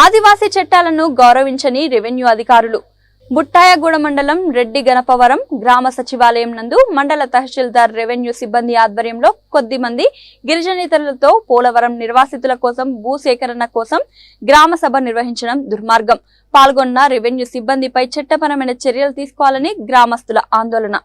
ఆదివాసీ చట్టాలను గౌరవించని రెవెన్యూ అధికారులు. బుట్టాయగూడ మండలం రెడ్డి గణపవరం గ్రామ సచివాలయం నందు మండల తహసీల్దార్ రెవెన్యూ సిబ్బంది ఆధ్వర్యంలో కొద్ది మంది గిరిజనేతలతో పోలవరం నిర్వాసితుల కోసం భూసేకరణ కోసం గ్రామ సభ నిర్వహించడం దుర్మార్గం. పాల్గొన్న రెవెన్యూ సిబ్బందిపై చట్టపరమైన చర్యలు తీసుకోవాలని గ్రామస్తుల ఆందోళన.